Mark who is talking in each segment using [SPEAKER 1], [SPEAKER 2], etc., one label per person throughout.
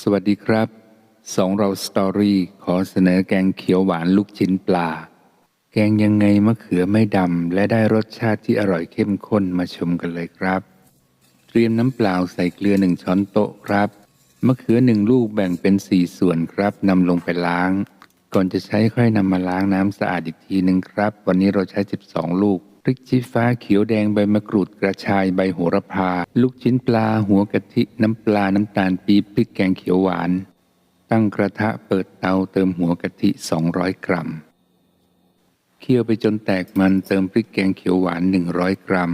[SPEAKER 1] สวัสดีครับ สองเราสตอรี่ขอเสนอแกงเขียวหวานลูกชิ้นปลา แกงยังไงมะเขือไม่ดำ และได้รสชาติที่อร่อยเข้มข้นมาชมกันเลยครับ เตรียมน้ำเปล่าใส่เกลือหนึ่งช้อนโต๊ะครับ มะเขือหนึ่งลูกแบ่งเป็นสี่ส่วนครับนำลงไปล้าง ก่อนจะใช้ค่อยนำมาล้างน้ำสะอาดอีกทีหนึ่งครับ วันนี้เราใช้ 12 ลูก พริกชี้ฟ้าเขียวแดงใบมะกรูดกระชายใบโหระพา ลูกชิ้นปลาหัวกะทิน้ำปลาน้ำตาลปี๊บพริกแกงเขียวหวาน ตั้งกระทะเปิดเตาเติมหัวกะทิ 200 กรัม เคี่ยวไปจนแตกมันเติมพริกแกงเขียวหวาน 100 กรัม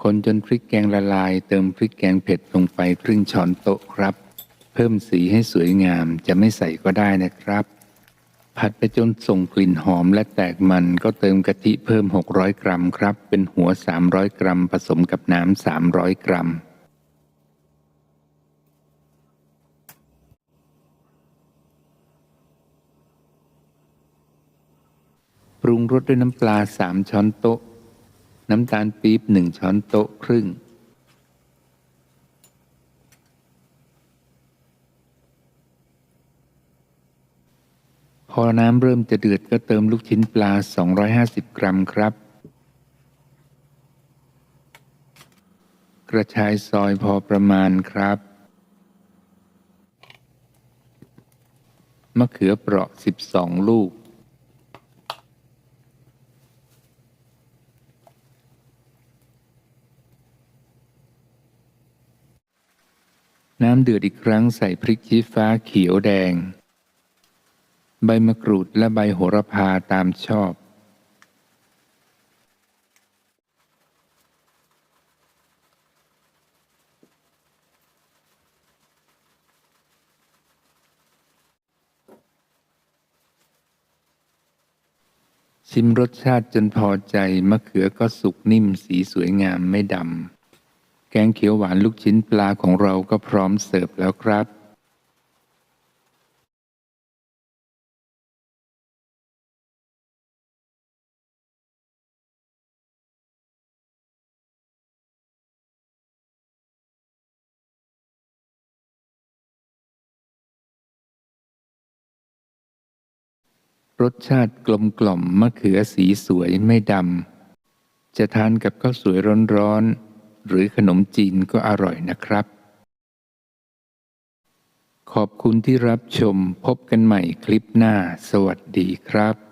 [SPEAKER 1] คนจนพริกแกงละลาย เติมพริกแกงเผ็ดลงไปครึ่งช้อนโต๊ะครับ เพิ่มสีให้สวยงามจะไม่ใส่ก็ได้นะครับ ผัดไปจนส่งกลิ่นหอมและแตกมันก็เติมกะทิเพิ่ม 600 กรัมครับ เป็นหัว 300 กรัม ผสมกับน้ำ 300 กรัม ปรุงรสด้วยน้ำปลา 3 ช้อนโต๊ะ น้ำตาลปี๊บ 1 ช้อนโต๊ะครึ่ง พอน้ำเริ่มจะเดือดก็เติมลูกชิ้นปลา 250 กรัมครับ กระชายซอยพอประมาณครับ มะเขือเปราะ 12 ลูก น้ำเดือดอีกครั้งใส่พริกชี้ฟ้าเขียวแดง ใบมะกรูดและใบโหระพาตามชอบ ชิมรสชาติจนพอใจ มะเขือก็สุกนิ่มสีสวยงามไม่ดำ แกงเขียวหวานลูกชิ้นปลาของเราก็พร้อมเสิร์ฟแล้วครับ รสชาติกลมกล่อมมะเขือสีสวยไม่ดำ จะทานกับข้าวสวยร้อนๆ หรือขนมจีนก็อร่อยนะครับ ขอบคุณที่รับชมพบกันใหม่คลิปหน้า สวัสดีครับ